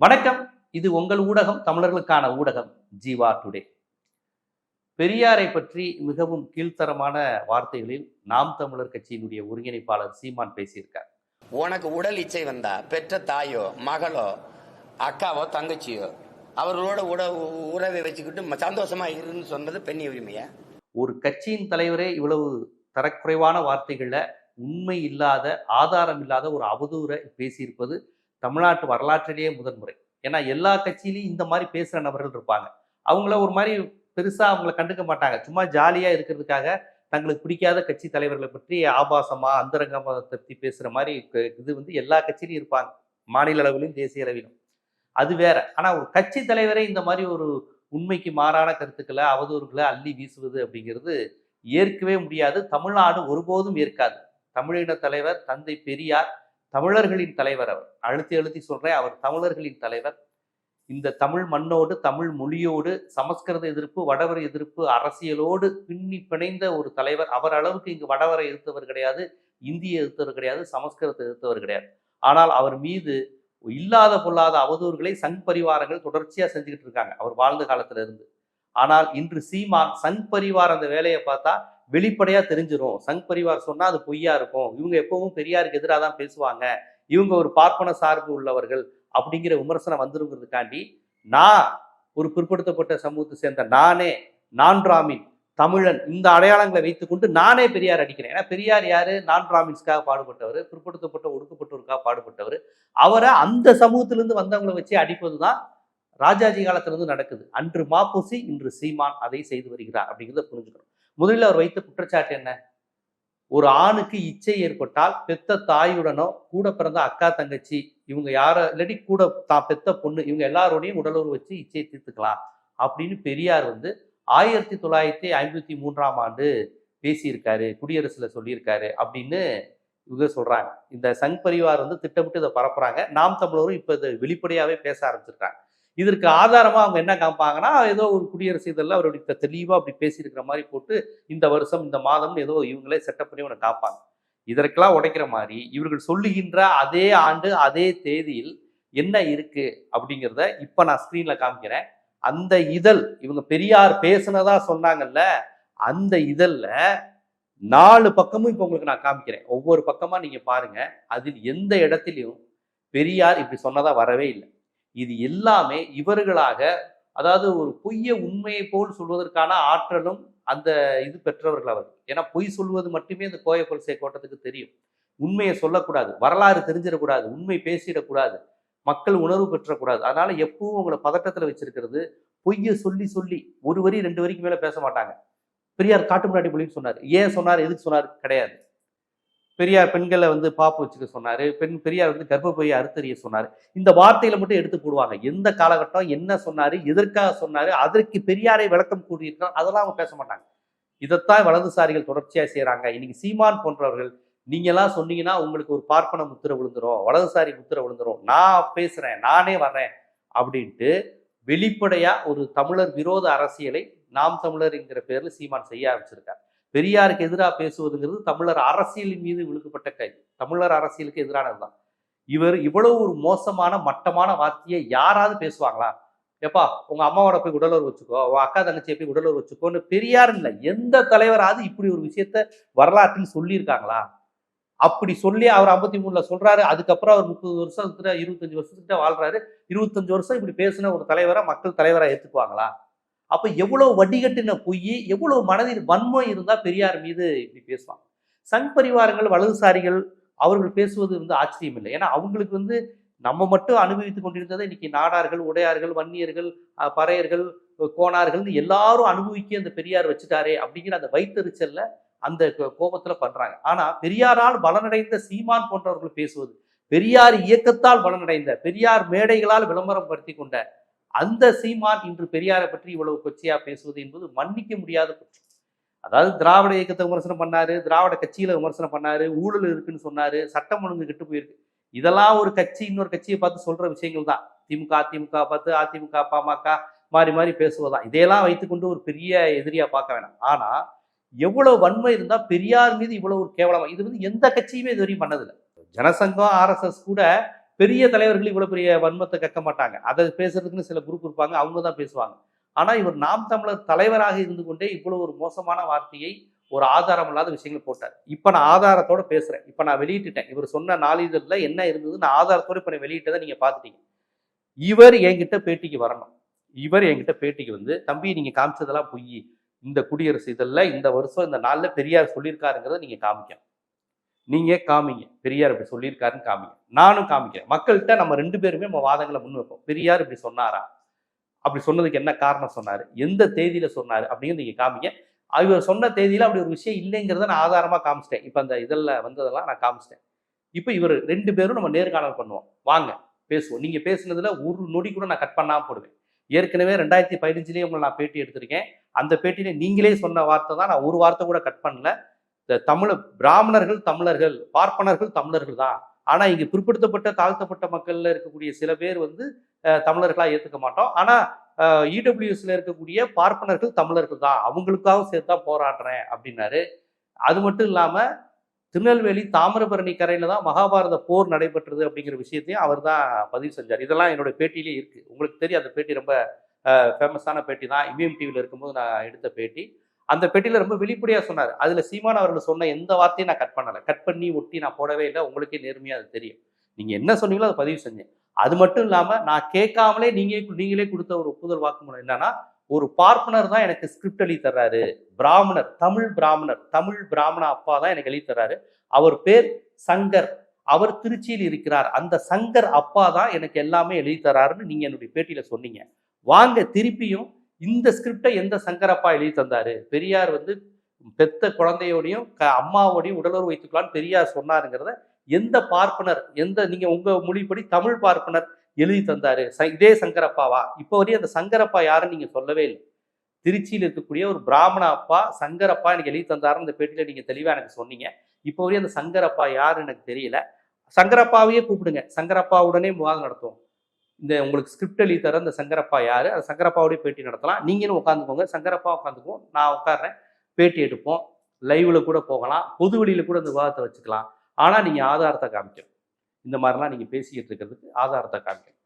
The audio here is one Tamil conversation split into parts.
வணக்கம். இது உங்கள் ஊடகம் தமிழர்களுக்கான ஊடகம் ஜீவா டுடே. பெரியாரை பற்றி மிகவும் கீழ்த்தரமான வார்த்தைகளில் நாம் தமிழர் கட்சியினுடைய ஒருங்கிணைப்பாளர் சீமான் பேசியிருக்கார். உனக்கு உடல் இச்சை வந்தா பெற்ற தாயோ மகளோ அக்காவோ தங்கச்சியோ அவர்களோட உட உறவை வச்சுக்கிட்டு சந்தோஷமா இருன்னு சொன்னது பெண்ணி உரிமையா? ஒரு கட்சியின் தலைவரே இவ்வளவு தரக்குறைவான வார்த்தைகள்ல உண்மை இல்லாத ஆதாரம் இல்லாத ஒரு அவதூறை பேசியிருப்பது தமிழ்நாட்டு வரலாற்றிலேயே முதன்முறை ஏன்னா எல்லா கட்சியிலையும் இந்த மாதிரி பேசுகிற நபர்கள் இருப்பாங்க. அவங்கள ஒரு மாதிரி பெருசாக அவங்கள கண்டுக்க மாட்டாங்க. சும்மா ஜாலியாக இருக்கிறதுக்காக தங்களுக்கு பிடிக்காத கட்சி தலைவர்களை பற்றி ஆபாசமாக அந்தரங்கமாக பற்றி பேசுகிற மாதிரி இது வந்து எல்லா கட்சியிலையும் இருப்பாங்க. மாநில அளவிலும் தேசிய அளவிலும். அது வேற. ஆனால் ஒரு கட்சி தலைவரே இந்த மாதிரி ஒரு உண்மைக்கு மாறான கருத்துக்களை அவதூறுகளை அள்ளி வீசுவது அப்படிங்கிறது ஏற்கவே முடியாது. தமிழ்நாடு ஒருபோதும் ஏற்காது. தமிழின தலைவர் தந்தை பெரியார் தமிழர்களின் தலைவர் அவர். அழுத்தி அழுத்தி சொல்றேன் அவர் தமிழர்களின் தலைவர். இந்த தமிழ் மண்ணோடு தமிழ் மொழியோடு சமஸ்கிருத எதிர்ப்பு வடவர் எதிர்ப்பு அரசியலோடு பின்னி பிணைந்த ஒரு தலைவர். அவர் அளவுக்கு இங்கு வடவரை எதிர்த்தவர் கிடையாது இந்திய எதிர்த்தவர் கிடையாது சமஸ்கிருதத்தை எதிர்த்தவர் கிடையாது. ஆனால் அவர் மீது இல்லாத பொல்லாத அவதூறுகளை சங் பரிவாரங்கள் தொடர்ச்சியாக செஞ்சுக்கிட்டு இருக்காங்க. அவர் வாழ்ந்த காலத்துல இருந்து ஆனால் இன்று சீமான் சங் பரிவார் அந்த வேலையை பார்த்தா வெளிப்படையா தெரிஞ்சிடும் சங் பரிவார் சொன்னா அது பொய்யா இருக்கும். இவங்க எப்பவும் பெரியாருக்கு எதிராக தான் பேசுவாங்க. இவங்க ஒரு பார்ப்பன சார்பு உள்ளவர்கள் அப்படிங்கிற விமர்சனம் வந்துருங்கிறதுக்காண்டி நான் ஒரு பிற்படுத்தப்பட்ட சமூகத்தை சேர்ந்த நானே நான் பிராமின் தமிழன் இந்த அடையாளங்களை வைத்துக்கொண்டு நானே பெரியார் அடிக்கிறேன். ஏன்னா பெரியார் யாரு? நான் பிராமின்ஸ்க்காக பாடுபட்டவர் பிற்படுத்தப்பட்ட ஒடுக்கப்பட்டோருக்காக பாடுபட்டவர். அவரை அந்த சமூகத்திலிருந்து வந்தவங்களை வச்சு அடிப்பது தான் ராஜாஜி காலத்திலிருந்து நடக்குது. அன்று மாப்பூசி இன்று சீமான் அதை செய்து வருகிறார் அப்படிங்கிறத புரிஞ்சுக்கணும். முதலில் அவர் வைத்த குற்றச்சாட்டு என்ன? ஒரு ஆணுக்கு இச்சை ஏற்பட்டால் பெத்த தாயுடனோ கூட பிறந்த அக்கா தங்கச்சி இவங்க யார இல்லாட்டி கூட தான் பெத்த பொண்ணு இவங்க எல்லாரோடையும் உடலுறவு வச்சு இச்சையை தீர்த்துக்கலாம் அப்படின்னு பெரியார் வந்து ஆயிரத்தி தொள்ளாயிரத்தி ஐம்பத்தி மூன்றாம் ஆண்டு பேசியிருக்காரு குடியரசுல சொல்லியிருக்காரு அப்படின்னு இவங்க சொல்றாங்க. இந்த சங் பரிவார் வந்து திட்டமிட்டு இதை பரப்புறாங்க. நாம் தமிழரும் இப்ப இதை வெளிப்படையாவே பேச ஆரம்பிச்சிருக்காங்க. இதற்கு ஆதாரமாக அவங்க என்ன காமிப்பாங்கன்னா ஏதோ ஒரு குடியரசு இதெல்லாம் அவருடைய தெளிவாக அப்படி பேசியிருக்கிற மாதிரி போட்டு இந்த வருஷம் இந்த மாதம் ஏதோ இவங்களே செட்டப் பண்ணி உனக்கு காப்பாங்க இதற்கெல்லாம் உடைக்கிற மாதிரி இவர்கள் சொல்லுகின்ற அதே ஆண்டு அதே தேதியில் என்ன இருக்கு அப்படிங்கிறத இப்போ நான் ஸ்க்ரீனில் காமிக்கிறேன். அந்த இதழ் இவங்க பெரியார் பேசுனதா சொன்னாங்கல்ல அந்த இதழில் நாலு பக்கமும் இப்போ உங்களுக்கு நான் காமிக்கிறேன். ஒவ்வொரு பக்கமாக நீங்கள் பாருங்கள் அதில் எந்த இடத்துலையும் பெரியார் இப்படி சொன்னதாக வரவே இல்லை. இது எல்லாமே இவர்களாக அதாவது ஒரு பொய்ய உண்மையை போல் சொல்வதற்கான ஆற்றலும் அந்த இது பெற்றவர்கள் அவர். ஏன்னா பொய் சொல்வது மட்டுமே இந்த கோய கொள்சை கோட்டத்துக்கு தெரியும். உண்மையை சொல்லக்கூடாது வரலாறு தெரிஞ்சிடக்கூடாது உண்மை பேசிடக்கூடாது மக்கள் உணர்வு பெற்றக்கூடாது. அதனால எப்பவும் உங்களை பதட்டத்தில் வச்சிருக்கிறது பொய்யை சொல்லி சொல்லி ஒரு வரி ரெண்டு வரிக்கு மேலே பேச மாட்டாங்க. பெரியார் காட்டு முன்னாடி மொழின்னு சொன்னார். ஏன் சொன்னார் எதுக்கு சொன்னார் கிடையாது. பெரியார் பெண்களை வந்து பாப்பு வச்சுக்க சொன்னாரு. பெண் பெரியார் வந்து கர்ப்பப்பையை அறுத்தறிய சொன்னாரு. இந்த வார்த்தையில மட்டும் எடுத்து போடுவாங்க. எந்த காலகட்டம் என்ன சொன்னாரு எதற்காக சொன்னாரு அதற்கு பெரியாரை விளக்கம் கூறியிருக்கார் அதெல்லாம் அவங்க பேச மாட்டாங்க. இதைத்தான் வலதுசாரிகள் தொடர்ச்சியா செய்கிறாங்க இன்னைக்கு சீமான் போன்றவர்கள் நீங்க எல்லாம் சொன்னீங்கன்னா உங்களுக்கு ஒரு பார்ப்பன முத்திரை விழுந்துரும் வலதுசாரி முத்திரை விழுந்துரும். நான் பேசுறேன் நானே வர்றேன் அப்படின்ட்டு வெளிப்படையா ஒரு தமிழர் விரோத அரசியலை நாம் தமிழர் என்கிற பேர்ல சீமான் செய்ய ஆரம்பிச்சிருக்கார். பெரியாருக்கு எதிராக பேசுவதுங்கிறது தமிழர் அரசியல் மீது விழுக்கப்பட்ட கை. தமிழர் அரசியலுக்கு எதிரானதுதான். இவர் இவ்வளவு ஒரு மோசமான மட்டமான வார்த்தையை யாராவது பேசுவாங்களா? எப்பா உங்க அம்மாவோட போய் உடலூர் வச்சுக்கோ உன் அக்கா தங்கச்சியை போய் உடலூர் வச்சுக்கோன்னு பெரியார் இல்லை. எந்த தலைவராவது இப்படி ஒரு விஷயத்த வரலாற்றில் சொல்லியிருக்காங்களா? அப்படி சொல்லி அவர் ஐம்பத்தி மூணுல சொல்றாரு அதுக்கப்புறம் அவர் முப்பது வருஷத்துல இருபத்தஞ்சு வருஷத்துக்கிட்ட வாழ்றாரு. இருபத்தஞ்சு வருஷம் இப்படி பேசின ஒரு தலைவரை மக்கள் தலைவராக ஏத்துக்குவாங்களா? அப்ப எவ்வளவு வடிகட்டின பொய் எவ்வளவு மனதில் வன்மை இருந்தா பெரியார் மீது இப்படி பேசுவாங்க சங் பரிவாரங்கள் வலதுசாரிகள் அவர்கள் பேசுவது வந்து ஆச்சரியம் இல்லை. ஏன்னா அவங்களுக்கு வந்து நம்ம மட்டும் அனுபவித்துக் கொண்டிருந்ததை இன்னைக்கு நாடார்கள் உடையார்கள் வன்னியர்கள் பறையர்கள் கோணார்கள் எல்லாரும் அனுபவிக்க அந்த பெரியார் வச்சுட்டாரே அப்படிங்கிற அந்த வைத்தறிச்சல்ல அந்த கோ- கோபத்துல பண்றாங்க ஆனா பெரியாரால் பலனடைந்த சீமான் போன்றவர்கள் பேசுவது பெரியார் இயக்கத்தால் பலனடைந்த பெரியார் மேடைகளால் விளம்பரம் படுத்தி கொண்ட அந்த சீமான் இன்று பெரியாரை பற்றி இவ்வளவு கொச்சையா பேசுவது என்பது மன்னிக்க முடியாத குற்றம். அதாவது திராவிட இயக்கத்தை விமர்சனம் பண்ணாரு திராவிட கட்சியில விமர்சனம் பண்ணாரு ஊழல் இருக்குன்னு சொன்னாரு சட்டம் ஒழுங்கு கெட்டு போயிருக்கு. இதெல்லாம் ஒரு கட்சி இன்னொரு கட்சியை பார்த்து சொல்ற விஷயங்கள் தான். திமுக அதிமுக பார்த்து அதிமுக பாமக மாறி மாறி பேசுவதுதான் இதையெல்லாம் வைத்துக்கொண்டு ஒரு பெரிய எதிரியா பார்க்க வேணாம். ஆனா எவ்வளவு வன்மை இருந்தா பெரியார் மீது இவ்வளவு ஒரு கேவலமா இது வந்து எந்த கட்சியுமே இது வரையும் பண்ணதில்லை. ஜனசங்கம் ஆர்எஸ்எஸ் கூட பெரிய தலைவர்கள் இவ்வளோ பெரிய வன்மத்தை கக்க மாட்டாங்க. அதை பேசுறதுக்குன்னு சில குரூப் இருப்பாங்க அவங்க தான் பேசுவாங்க. ஆனால் இவர் நாம் தமிழர் தலைவராக இருந்து கொண்டே இவ்வளோ ஒரு மோசமான வார்த்தையை ஒரு ஆதாரம் இல்லாத விஷயங்கள் போட்டார். இப்போ நான் ஆதாரத்தோட பேசுகிறேன் இப்போ நான் வெளியிட்டுட்டேன். இவர் சொன்ன நாளிதழில் என்ன இருந்தது நான் ஆதாரத்தோட இப்போ நான் வெளியிட்டதை நீங்கள் பார்த்துட்டீங்க இவர் என்கிட்ட பேட்டிக்கு வரணும். இவர் என்கிட்ட பேட்டிக்கு வந்து தம்பி நீங்கள் காமிச்சதெல்லாம் பொய். இந்த குடியரசு இதெல்லாம் இந்த வருஷம் இந்த நாளில் பெரியார் சொல்லியிருக்காருங்கிறத நீங்கள் காமிக்கணும். நீங்கள் காமிங்க. பெரியார் இப்படி சொல்லியிருக்காருன்னு காமிங்க. நானும் காமிக்கிறேன். மக்கள்கிட்ட நம்ம ரெண்டு பேருமே நம்ம வாதங்களை முன் வைப்போம். பெரியார் இப்படி சொன்னாரா? அப்படி சொன்னதுக்கு என்ன காரணம் சொன்னார்? எந்த தேதியில் சொன்னார்? அப்படின்னு நீங்கள் காமிங்க. இவர் சொன்ன தேதியில் அப்படி ஒரு விஷயம் இல்லைங்கிறத நான் ஆதாரமாக காமிச்சிட்டேன். இப்போ அந்த இதெல்லாம் வந்ததெல்லாம் நான் காமிச்சிட்டேன். இப்போ இவர் ரெண்டு பேரும் நம்ம நேர்காணல் பண்ணுவோம். வாங்க பேசுவோம். நீங்கள் பேசுனதில் ஒரு நொடி கூட நான் கட் பண்ணாம போடுவேன். ஏற்கனவே ரெண்டாயிரத்தி பதினஞ்சுலேயே உங்களை நான் பேட்டி எடுத்திருக்கேன். அந்த பேட்டியில் நீங்களே சொன்ன வார்த்தை தான் நான் ஒரு வார்த்தை கூட கட் பண்ணல. இந்த தமிழ் பிராமணர்கள் தமிழர்கள் பார்ப்பனர்கள் தமிழர்கள் தான். ஆனால் இங்கே பிற்படுத்தப்பட்ட தாழ்த்தப்பட்ட மக்களில் இருக்கக்கூடிய சில பேர் வந்து தமிழர்களாக ஏற்றுக்க மாட்டோம். ஆனால் இடபிள்யூஎஸ்ல இருக்கக்கூடிய பார்ப்பனர்கள் தமிழர்கள் தான். அவங்களுக்காகவும் சேர்த்து தான் போராடுறேன் அப்படின்னாரு. அது மட்டும் இல்லாமல் திருநெல்வேலி தாமிரபரணி கரையில் தான் மகாபாரத போர் நடைபெற்றது அப்படிங்கிற விஷயத்தையும் அவர் தான் பதிவு செஞ்சார். இதெல்லாம் என்னோட பேட்டியிலே இருக்குது உங்களுக்கு தெரியும் அந்த பேட்டி ரொம்ப ஃபேமஸான பேட்டி தான் இவிஎம் டிவியில் இருக்கும்போது நான் எடுத்த பேட்டி. அந்த பெட்டியில் ரொம்ப வெளிப்படையாக சொன்னார். அதில் சீமான் அவர்கள் சொன்ன எந்த வார்த்தையும் நான் கட் பண்ணலை. கட் பண்ணி ஒட்டி நான் போடவே இல்லை. உங்களுக்கே நேர்மையாக அது தெரியும். நீங்கள் என்ன சொன்னீங்களோ அதை பதிவு செஞ்சேன். அது மட்டும் இல்லாமல் நான் கேட்காமலே நீங்கள் நீங்களே கொடுத்த ஒரு ஒப்புதல் வாக்குமூலம் என்னன்னா ஒரு பார்ப்பனர் தான் எனக்கு ஸ்கிரிப்ட் எழுதி தர்றாரு. பிராமணர் தமிழ் பிராமணர் தமிழ் பிராமண அப்பா தான் எனக்கு எழுதி தர்றாரு. அவர் பேர் சங்கர். அவர் திருச்சியில் இருக்கிறார். அந்த சங்கர் அப்பா தான் எனக்கு எல்லாமே எழுதி தர்றாருன்னு நீங்கள் என்னுடைய பேட்டியில் சொன்னீங்க. வாங்க திருப்பியும் இந்த ஸ்கிரிப்டை எந்த சங்கரப்பா எழுதி தந்தாரு? பெரியார் வந்து பெத்த குழந்தையோடையும் க அம்மாவோடையும் உடலுறவு வைத்துக்கலான்னு பெரியார் சொன்னாருங்கிறத எந்த பார்ப்பனர் எந்த நீங்கள் உங்கள் மொழிப்படி தமிழ் பார்ப்பனர் எழுதி தந்தாரு? ச- இதே சங்கரப்பாவா? இப்போ வரையும் அந்த சங்கரப்பா யாருன்னு நீங்கள் சொல்லவே இல்லை. திருச்சியில் இருக்கக்கூடிய ஒரு பிராமண அப்பா சங்கரப்பா எனக்கு எழுதி தந்தாருன்னு அந்த பேட்டியில் நீங்கள் தெளிவாக எனக்கு சொன்னீங்க. இப்போ வரையும் அந்த சங்கரப்பா யாருன்னு எனக்கு தெரியல. சங்கரப்பாவையே கூப்பிடுங்க. சங்கரப்பாவுடனே முகாம் நடத்துவோம். இந்த உங்களுக்கு ஸ்கிரிப்ட் எழுதி தர இந்த சங்கரப்பா யாரு? அந்த சங்கரப்பாவோடய பேட்டி நடத்தலாம். நீங்களும் உட்காந்துக்கோங்க சங்கரப்பா உட்காந்துக்குவோம் நான் உட்காடுறேன் பேட்டி எடுப்போம். லைவில் கூட போகலாம். பொது வெளியில் கூட இந்த விவாதத்தை வச்சுக்கலாம். ஆனால் நீங்கள் ஆதாரத்தை காமிக்கணும். இந்த மாதிரிலாம் நீங்கள் பேசிக்கிட்டு இருக்கிறதுக்கு ஆதாரத்தை காமிக்கணும்.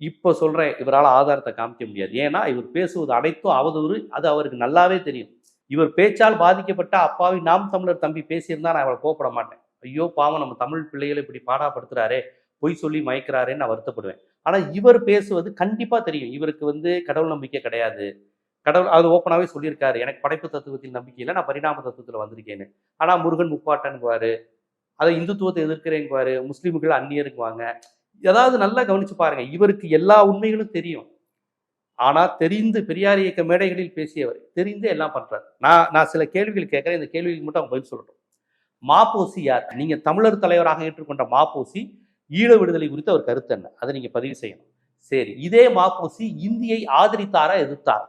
இப்போ சொல்கிறேன் இவரால் ஆதாரத்தை காமிக்க முடியாது. ஏன்னா இவர் பேசுவது அனைத்தும் அவதூறு. அது அவருக்கு நல்லாவே தெரியும். இவர் பேச்சால் பாதிக்கப்பட்ட அப்பாவி நாம் தமிழர் தம்பி பேசியிருந்தா நான் அவளை கோப்பட மாட்டேன். ஐயோ பாவம் நம்ம தமிழ் பிள்ளைகளை இப்படி பாடாப்படுத்துகிறாரே பொய் சொல்லி மயக்கிறாரேன்னு நான் வருத்தப்படுவேன். ஆனால் இவர் பேசுவது கண்டிப்பாக தெரியும். இவருக்கு வந்து கடவுள் நம்பிக்கை கிடையாது. கடவுள் அது ஓப்பனாகவே சொல்லியிருக்காரு. எனக்கு படைப்பு தத்துவத்தில் நம்பிக்கை இல்லை நான் பரிணாம தத்துவத்தில் வந்திருக்கேன்னு. ஆனால் முருகன் முப்பாட்டன்குவாரு அதை இந்துத்துவத்தை எதிர்க்கிறேங்குவாரு முஸ்லீம்கள் அந்நியருக்குவாங்க ஏதாவது நல்லா கவனிச்சு பாருங்க. இவருக்கு எல்லா உண்மைகளும் தெரியும். ஆனால் தெரிந்து பெரியார் இயக்க மேடைகளில் பேசியவர் தெரிந்து எல்லாம் பண்ணுறார் நான் நான் சில கேள்விகள் கேட்குறேன். இந்த கேள்விகள் மட்டும் அவங்க பதில் சொல்லட்டும். மாப்போசி யார்? நீங்கள் தமிழர் தலைவராக ஏற்றுக்கொண்ட மாப்போசி ஈழ விடுதலை குறித்து அவர் கருத்து என்ன? அதை நீங்கள் பதிவு செய்யணும். சரி இதே மாப்போசி இந்தியை ஆதரித்தாரா எதிர்த்தாரா?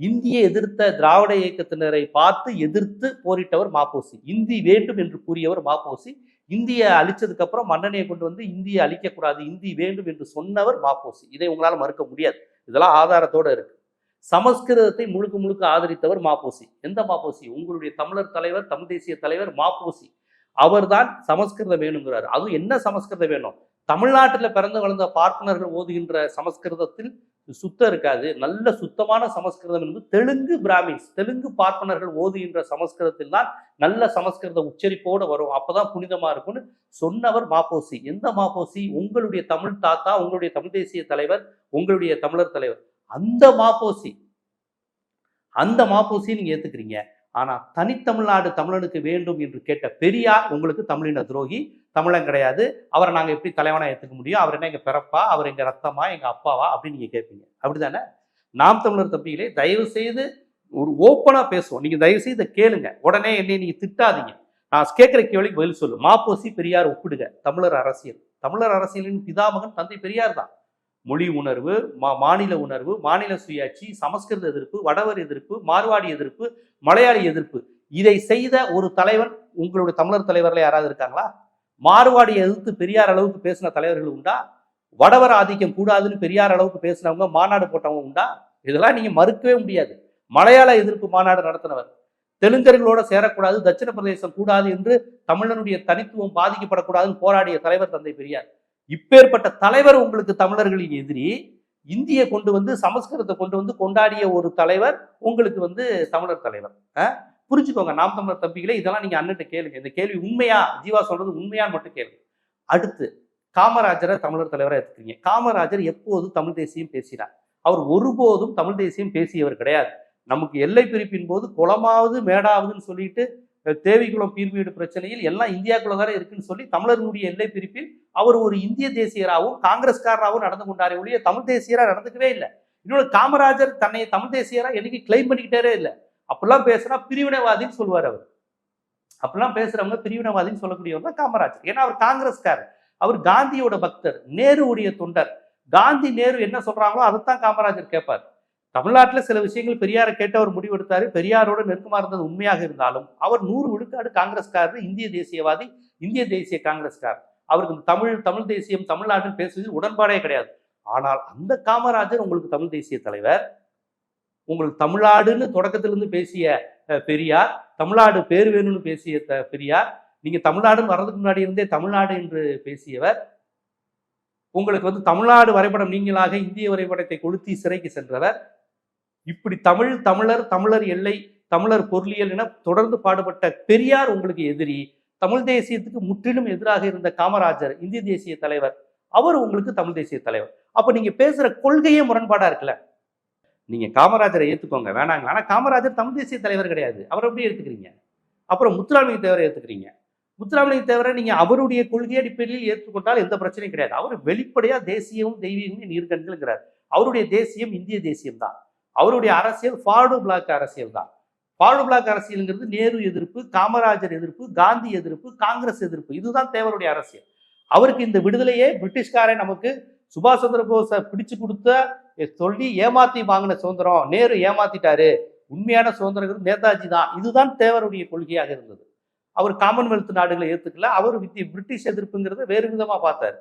இந்தியை எதிர்த்த திராவிட இயக்கத்தினரை பார்த்து எதிர்த்து போரிட்டவர் மாப்போசி இந்தி வேண்டும் என்று கூறியவர் மாப்போசி இந்தியை அழிச்சதுக்கு அப்புறம் மன்னனையை கொண்டு வந்து இந்தியை அழிக்கக்கூடாது இந்தி வேண்டும் என்று சொன்னவர் மாப்போசி இதை உங்களால் மறுக்க முடியாது. இதெல்லாம் ஆதாரத்தோடு இருக்கு. சமஸ்கிருதத்தை முழுக்க முழுக்க ஆதரித்தவர் மாப்போசி எந்த மாப்போசி உங்களுடைய தமிழர் தலைவர் தமிழ் தேசிய தலைவர் மாப்போசி அவர்தான் சமஸ்கிருதம் வேணுங்கிறாரு. அதுவும் என்ன சமஸ்கிருதம் வேணும்? தமிழ்நாட்டுல பிறந்து வளர்ந்த பார்ப்பனர்கள் ஓதுகின்ற சமஸ்கிருதத்தில் சுத்தம் இருக்காது. நல்ல சுத்தமான சமஸ்கிருதம் என்பது தெலுங்கு பிராமின்ஸ் தெலுங்கு பார்ப்பனர்கள் ஓதுகின்ற சமஸ்கிருதத்தில் தான் நல்ல சமஸ்கிருத உச்சரிப்போடு வரும். அப்பதான் புனிதமா இருக்கும்னு சொன்னவர் மாப்போசி. எந்த மாப்போசி? உங்களுடைய தமிழ் தாத்தா உங்களுடைய தமிழ் தேசிய தலைவர் உங்களுடைய தமிழர் தலைவர். அந்த மாப்போசி. அந்த மாப்போசி நீங்க ஏத்துக்கிறீங்க. ஆனால் தனித்தமிழ்நாடு தமிழனுக்கு வேண்டும் என்று கேட்ட பெரியார் உங்களுக்கு தமிழின துரோகி. தமிழன் கிடையாது. அவரை நாங்கள் எப்படி தலைவனாக ஏற்றுக்க முடியும்? அவர் என்ன எங்கள் பிறப்பா? அவர் எங்கள் ரத்தமா? எங்கள் அப்பாவா? அப்படின்னு நீங்கள் கேட்பீங்க அப்படி தானே நாம் தமிழர் தம்பிகளே தயவு செய்து ஒரு ஓப்பனாக பேசுவோம். நீங்கள் தயவு செய்து கேளுங்க. உடனே என்னை நீங்கள் திட்டாதீங்க. நான் கேட்குற கேள்விக்கு பதில் சொல்லு. மாப்போசி பெரியார் ஒப்பிடுங்க தமிழர் அரசியல். தமிழர் அரசியலின் பிதாமகன் தந்தை பெரியார் தான். மொழி உணர்வு மா மாநில உணர்வு மாநில சுயாட்சி சமஸ்கிருத எதிர்ப்பு வடவர் எதிர்ப்பு மார்வாடி எதிர்ப்பு மலையாளி எதிர்ப்பு. இதை செய்த ஒரு தலைவன் உங்களுடைய தமிழர் தலைவர்கள் யாராவது இருக்காங்களா? மார்வாடியை எதிர்த்து பெரியார் அளவுக்கு பேசின தலைவர்கள் உண்டா? வடவர் ஆதிக்கம் கூடாதுன்னு பெரியார் அளவுக்கு பேசினவங்க மாநாடு போட்டவங்க உண்டா? இதெல்லாம் நீங்க மறுக்கவே முடியாது. மலையாள எதிர்ப்பு மாநாடு நடத்தினவர். தெலுங்கர்களோட சேரக்கூடாது தட்சிண பிரதேசம் கூடாது என்று தமிழனுடைய தனித்துவம் பாதிக்கப்படக்கூடாதுன்னு போராடிய தலைவர் தந்தை பெரியார். இப்பேற்பட்ட தலைவர் உங்களுக்கு தமிழர்களின் எதிரி இந்திய கொண்டு வந்து சமஸ்கிருதத்தை கொண்டு வந்து கொண்டாடிய ஒரு தலைவர் உங்களுக்கு வந்து தமிழர் தலைவர். புரிஞ்சுக்கோங்க நாம் தமிழர் தம்பிகளே இதெல்லாம் நீங்க அண்ணன் கேளுங்க. இந்த கேள்வி உண்மையா? ஜீவா சொல்றது உண்மையான்னு மட்டும் கேளுங்க. அடுத்து காமராஜரை தமிழர் தலைவராக எடுத்துக்கிறீங்க. காமராஜர் எப்போது தமிழ் தேசியம் பேசினார். அவர் ஒருபோதும் தமிழ் தேசியம் பேசியவர் கிடையாது. நமக்கு எல்லை பிரிப்பின் போது குளமாவது மேடாவதுன்னு சொல்லிட்டு தேவிக்குளம் பீர்வீடு பிரச்சனையில் எல்லாம் இந்தியாக்குள்ளதாக இருக்குன்னு சொல்லி தமிழர்களுடைய எல்லை பிரிப்பில் அவர் ஒரு இந்திய தேசியராகவும் காங்கிரஸ்காரராகவும் நடந்து கொண்டாரே ஒழிய தமிழ் தேசியராக நடந்துக்கவே இல்லை. இன்னொரு காமராஜர் தன்னை தமிழ் தேசியராக என்னைக்கு கிளைம் பண்ணிக்கிட்டே இல்லை. அப்படிலாம் பேசுனா பிரிவினைவாதின்னு சொல்லுவார் அவர். அப்படிலாம் பேசுறவங்க பிரிவினைவாதின்னு சொல்லக்கூடியவர் தான் காமராஜர். ஏன்னா அவர் காங்கிரஸ்காரர். அவர் காந்தியோட பக்தர் நேருவுடைய தொண்டர். காந்தி நேரு என்ன சொல்றாங்களோ அதைத்தான் காமராஜர் கேட்பார். தமிழ்நாட்டுல சில விஷயங்கள் பெரியாரை கேட்டு அவர் முடிவெடுத்தாரு பெரியாரோட நெருக்கமா இருந்தது உண்மையாக இருந்தாலும் அவர் நூறு விழுக்காடு காங்கிரஸ்காரர் இந்திய தேசியவாதி இந்திய தேசிய காங்கிரஸ்கார் அவருக்கு தமிழ் தமிழ் தேசியம் தமிழ்நாடுன்னு பேசுவதில் உடன்பாடே கிடையாது. ஆனால் அந்த காமராஜர் உங்களுக்கு தமிழ் தேசிய தலைவர். உங்களுக்கு தமிழ்நாடுன்னு தொடக்கத்திலிருந்து பேசிய அஹ், பெரியார் தமிழ்நாடு பேர் வேணும்னு பேசிய த- பெரியார் நீங்க தமிழ்நாடுன்னு வர்றதுக்கு முன்னாடி இருந்தே தமிழ்நாடு என்று பேசியவர். உங்களுக்கு வந்து தமிழ்நாடு வரைபடம் நீங்களாக இந்திய வரைபடத்தை கொளுத்தி சிறைக்கு சென்றவர். இப்படி தமிழ் தமிழர் தமிழர் எல்லை தமிழர் பொருளியல் என தொடர்ந்து பாடுபட்ட பெரியார் உங்களுக்கு எதிரி தமிழ் தேசியத்துக்கு முற்றிலும் எதிராக இருந்த காமராஜர் இந்திய தேசிய தலைவர் அவர் உங்களுக்கு தமிழ் தேசிய தலைவர். அப்ப நீங்க பேசுற கொள்கையே முரண்பாடா இருக்குல்ல? நீங்க காமராஜரை ஏத்துக்கோங்க வேணாங்க ஆனா காமராஜர் தமிழ் தேசிய தலைவர் கிடையாது. அவர் எப்படி ஏத்துக்கிறீங்க? அப்புறம் முத்துராமலிங்க தேவரை ஏத்துக்கிறீங்க. முத்துராமலிங்க தேவரை நீங்க அவருடைய கொள்கை அடிப்படையில் ஏற்றுக்கொண்டால் எந்த பிரச்சனையும் கிடையாது. அவர் வெளிப்படையா தேசியமும் தெய்வீகமும் நீர்கண்கள்ங்கிறார் அவருடைய தேசியம் இந்திய தேசியம் தான் அவருடைய அரசியல் ஃபார்டு பிளாக் அரசியல் தான். ஃபார்டு பிளாக் அரசியல்ங்கிறது நேரு எதிர்ப்பு காமராஜர் எதிர்ப்பு காந்தி எதிர்ப்பு காங்கிரஸ் எதிர்ப்பு. இதுதான் தேவருடைய அரசியல். அவருக்கு இந்த விடுதலையே பிரிட்டிஷ்காரன் நமக்கு சுபாஷ் சந்திர போஸை பிடிச்சு கொடுத்த சொல்லி ஏமாத்தி வாங்கின சுதந்திரம். நேரு ஏமாத்திட்டாரு. உண்மையான சுதந்திரங்கிறது நேதாஜி தான். இதுதான் தேவருடைய கொள்கையாக இருந்தது. அவர் காமன்வெல்த் நாடுகளை ஏற்றுக்கல அவர் பிரிட்டிஷ் எதிர்ப்புங்கிறத வேறு விதமாக பார்த்தார்.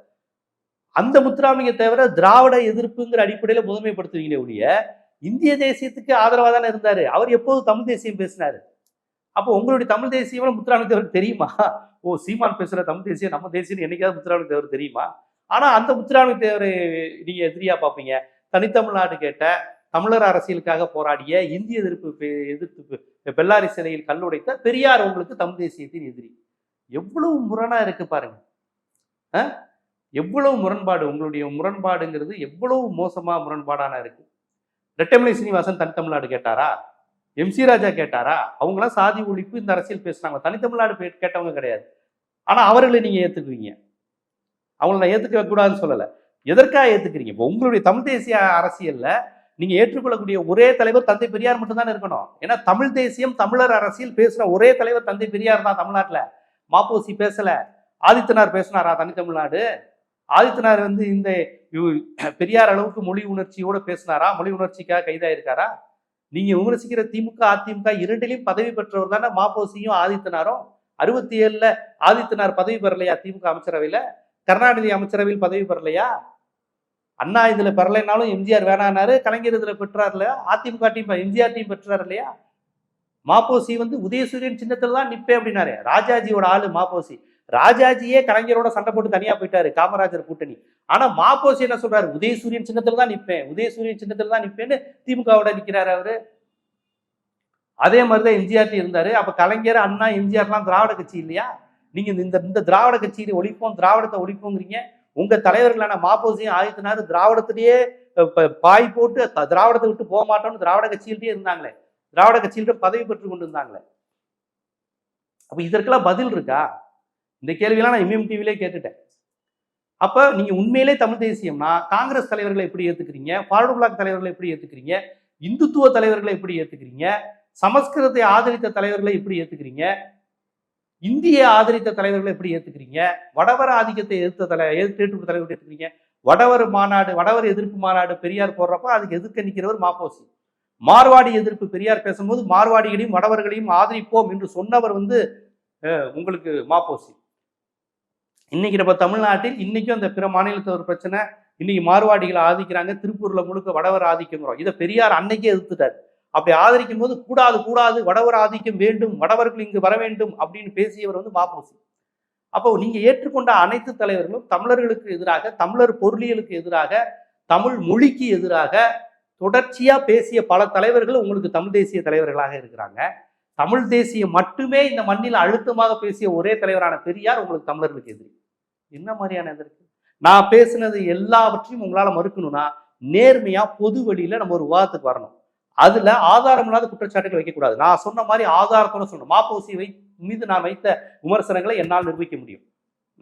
அந்த முத்துராமலிங்க தேவரை திராவிட எதிர்ப்புங்கிற அடிப்படையில முதன்மைப்படுத்துவீங்களே ஒழிய இந்திய தேசியத்துக்கு ஆதரவாக தானே இருந்தார். அவர் எப்போது தமிழ் தேசியம் பேசினாரு? அப்போ உங்களுடைய தமிழ் தேசியம் முத்துராமலிங்க தேவருக்கு தெரியுமா? ஓ சீமான் பேசுகிற தமிழ் தேசியம் நம்ம தேசியம் என்னைக்காவது முத்துராமலிங்க தேவர் தெரியுமா? ஆனால் அந்த முத்துராமலிங்க தேவரை நீங்கள் எதிரியா பார்ப்பீங்க. தனித்தமிழ்நாடு கேட்ட தமிழர் அரசியலுக்காக போராடிய இந்திய எதிர்ப்பு பே- எதிர்ப்பு பெல்லாரி சிலையில் கல்லுடைத்த பெரியார் உங்களுக்கு தமிழ் தேசியத்தின் எதிரி. எவ்வளவு முரணா இருக்கு பாருங்க. எவ்வளவு முரண்பாடு உங்களுடைய முரண்பாடுங்கிறது எவ்வளவு மோசமா முரண்பாடான இருக்கு. ரெட்டமலை சீனிவாசன் தனித்தமிழ்நாடு கேட்டாரா? எம் சி ராஜா கேட்டாரா? அவங்களாம் சாதி ஒழிப்பு இந்த அரசியல் பேசுனாங்க தனித்தமிழ்நாடு கேட்டவங்க கிடையாது. ஆனால் அவர்களை நீங்கள் ஏற்றுக்குவீங்க அவங்கள நான் ஏற்றுக்க கூடாதுன்னு சொல்லலை. எதற்காக ஏற்றுக்கிறீங்க இப்போ உங்களுடைய தமிழ் தேசிய அரசியலில் நீங்கள் ஏற்றுக்கொள்ளக்கூடிய ஒரே தலைவர் தந்தை பெரியார் மட்டும்தான் இருக்கணும். ஏன்னா தமிழ் தேசியம் தமிழர் அரசியல் பேசுகிற ஒரே தலைவர் தந்தை பெரியார் தான் தமிழ்நாட்டில். மாப்போசி பேசலை. ஆதித்தனார் பேசினாரா தனித்தமிழ்நாடு ஆதித்தனார் வந்து இந்த பெரியார் அளவுக்கு மொழி உணர்ச்சியோட பேசினாரா? மொழி உணர்ச்சிக்காக கைதாயிருக்காரா? நீங்க விமர்சிக்கிற திமுக அதிமுக இரண்டிலையும் பதவி பெற்றவர் தானே மாப்போசியும் ஆதித்தனாரும். அறுபத்தி ஏழுல ஆதித்தனார் பதவி பெறலையா திமுக அமைச்சரவையில? கருணாநிதி அமைச்சரவையில் பதவி பெறலையா? அண்ணா இதுல பெறலைனாலும் எம்ஜிஆர் வேணானாரு. கலைஞர் இதுல பெற்றார் இல்லையா அதிமுக டீம் எம்ஜிஆர் டீம் பெற்றார் இல்லையா மாப்போசி வந்து உதயசூரியன் சின்னத்துல தான் நிப்பேன் அப்படின்னாரு. ராஜாஜியோட ஆளு மாப்போசி ராஜாஜியே கலைஞரோட சண்டை போட்டு தனியா போயிட்டாரு காமராஜர் கூட்டணி. ஆனா மாப்போசி என்ன சொல்றாரு? உதயசூரியன் சின்னத்துல தான் நிற்பேன் உதயசூரியன் சின்னத்துல தான் நிப்பேன்னு திமுகவோட நிக்கிறாரு அவரு. அதே மாதிரிதான் எம்ஜிஆர் இருந்தாரு. அப்ப கலைஞர் அண்ணா எம்ஜிஆர்லாம் திராவிட கட்சி இல்லையா? நீங்க இந்த இந்த திராவிட கட்சியை ஒழிப்போம் திராவிடத்தை ஒழிப்போங்கிறீங்க. உங்க தலைவர்களான மாப்போசியும் ஆதித்தனார் திராவிடத்திலேயே பாய் போட்டு திராவிடத்தை விட்டு போக மாட்டோம்னு திராவிட கட்சியில்ட்டே இருந்தாங்களே. திராவிட கட்சியில்ட்ட பதவி பெற்று கொண்டு இருந்தாங்களே. அப்ப இதற்கெல்லாம் பதில் இருக்கா? இந்த கேள்வியெல்லாம் நான் எம்எம் டிவிலே கேட்டுட்டேன். அப்போ நீங்கள் உண்மையிலே தமிழ் தேசியம்னா காங்கிரஸ் தலைவர்களை எப்படி ஏற்றுக்கிறீங்க ஃபார்வர்டு பிளாக் தலைவர்களை எப்படி ஏற்றுக்கிறீங்க இந்துத்துவ தலைவர்களை எப்படி ஏற்றுக்கிறீங்க சமஸ்கிருதத்தை ஆதரித்த தலைவர்களை எப்படி ஏற்றுக்கிறீங்க இந்திய ஆதரித்த தலைவர்களை எப்படி ஏற்றுக்கிறீங்க வடவர் ஆதிக்கத்தை எதிர்த்த தலை எதிர்த்து தலைவர் ஏற்றுக்கிறீங்க வடவர் மாநாடு வடவர் எதிர்ப்பு மாநாடு பெரியார் போடுறப்ப அதுக்கு எதிர்க்க நிற்கிறவர் மாப்போசி. மார்வாடி எதிர்ப்பு பெரியார் பேசும்போது மார்வாடிகளையும் வடவர்களையும் ஆதரிப்போம் என்று சொன்னவர் வந்து உங்களுக்கு மாப்போசி. இன்னைக்கு நம்ம தமிழ்நாட்டில் இன்னைக்கும் அந்த பிற மாநிலத்தில் ஒரு பிரச்சனை. இன்னைக்கு மார்வாடிகளை ஆதிக்கிறாங்க திருப்பூர்ல முழுக்க வடவர் ஆதிக்கங்கிறோம். இதை பெரியார் அன்னைக்கே எதிர்த்துட்டார். அப்படி ஆதரிக்கும் போது கூடாது கூடாது வடவர் ஆதிக்கம் வேண்டும் வடவர்கள் இங்கு வர வேண்டும் அப்படின்னு பேசியவர் வந்து மாப்போசி அப்போ நீங்க ஏற்றுக்கொண்ட அனைத்து தலைவர்களும் தமிழர்களுக்கு எதிராக தமிழர் பொருளியலுக்கு எதிராக தமிழ் மொழிக்கு எதிராக தொடர்ச்சியா பேசிய பல தலைவர்கள் உங்களுக்கு தமிழ் தேசிய தலைவர்களாக இருக்கிறாங்க. தமிழ் தேசியம் மட்டுமே இந்த மண்ணில் அழுத்தமாக பேசிய ஒரே தலைவரான பெரியார் உங்களுக்கு தமிழர்களுக்கு எதிரி. என்ன மாதிரியான எதிர்ப்பு நான் பேசுனது எல்லாவற்றையும் உங்களால மறுக்கணும்னா நேர்மையா பொது வழியில நம்ம ஒரு விவாதத்துக்கு வரணும். அதுல ஆதாரம் இல்லாத குற்றச்சாட்டுகள் வைக்கக்கூடாது. நான் சொன்ன மாதிரி ஆதாரத்தோட சொல்லணும். மாப்போசி வை மீது நான் வைத்த விமர்சனங்களை என்னால் நிரூபிக்க முடியும்.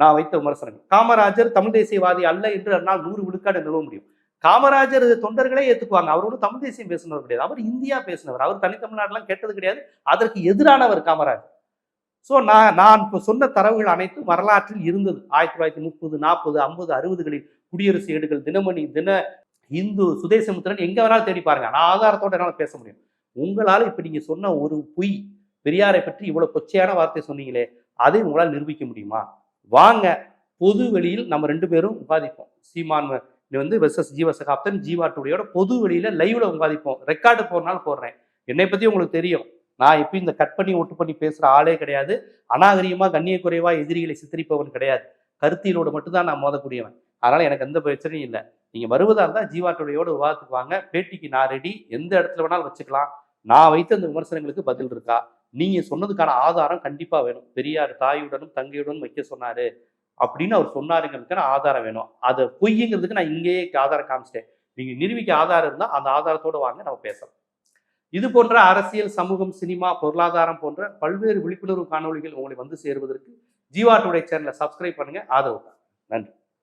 நான் வைத்த விமர்சனங்கள். காமராஜர் தமிழ் தேசியவாதி அல்ல என்று என்னால் நூறு விழுக்காடு நிறுவ முடியும். காமராஜர் தொண்டர்களே ஏத்துக்குவாங்க. அவரோட தமிழ் தேசியம் பேசினவர் கிடையாது. அவர் இந்தியா பேசினவர். அவர் தனித்தமிழ்நாடுலாம் கேட்டது கிடையாது. அதற்கு எதிரானவர் காமராஜர். ஸோ நான் நான் இப்போ சொன்ன தரவுகள் அனைத்தும் வரலாற்றில் இருந்தது. ஆயிரத்தி தொள்ளாயிரத்தி முப்பது நாற்பது ஐம்பது அறுபதுகளில் குடியரசு ஏடுகள் தினமணி தின இந்து சுதேசமுத்திரன் எங்கே வேணாலும் தேடி பாருங்க. நான் ஆதாரத்தோட என்னால் பேச முடியும். உங்களால் இப்போ நீங்கள் சொன்ன ஒரு பொய் பெரியாரை பற்றி இவ்வளோ கொச்சையான வார்த்தை சொன்னீங்களே அதை உங்களால் நிரூபிக்க முடியுமா? வாங்க பொது வெளியில் நம்ம ரெண்டு பேரும் விவாதிப்போம் சீமான் வந்து வெர்சஸ் ஜீவ சகாப்தன் ஜீவா டுடேயோட பொது வெளியில லைவ்ல விவாதிப்போம் ரெக்கார்டு போடுறனால போடுறேன். என்னை பத்தி உங்களுக்கு தெரியும். நான் எப்பயும் இந்த கட் பண்ணி ஒட்டு பண்ணி பேசுகிற ஆளே கிடையாது. அநாகரிகமா கண்ணிய குறைவா எதிரிகளை சித்தரிப்பவன் கிடையாது. கருத்தியலோடு மட்டும்தான் நான் மோதக்கூடியவன். அதனால எனக்கு எந்த பிரச்சனையும் இல்லை. நீங்க வருவதா இருந்தால் ஜீவா விவாதத்துக்கு வாங்க. பேட்டிக்கு நான் ரெடி எந்த இடத்துல வேணாலும் வச்சுக்கலாம். நான் வைத்த அந்த விமர்சனங்களுக்கு பதில் இருக்கா? நீங்க சொன்னதுக்கான ஆதாரம் கண்டிப்பா வேணும். பெரியார் தாயுடனும் தங்கையுடனும் வைக்க சொன்னாரு. அப்படின்னு அவர் சொன்னாருங்கிறதுக்கான ஆதாரம் வேணும். அதை பொய்யுங்கிறதுக்கு நான் இங்கேயே ஆதாரம் காமிச்சிட்டேன். நீங்க நிரூபிக்க ஆதாரம் இருந்தால் அந்த ஆதாரத்தோடு வாங்க நம்ம பேசலாம். இது போன்ற அரசியல் சமூகம் சினிமா பொருளாதாரம் போன்ற பல்வேறு விழிப்புணர்வு காணொளிகள் உங்களை வந்து சேருவதற்கு ஜீவா டுடே சேனலை சப்ஸ்கிரைப் பண்ணுங்க. ஆதரவு நன்றி.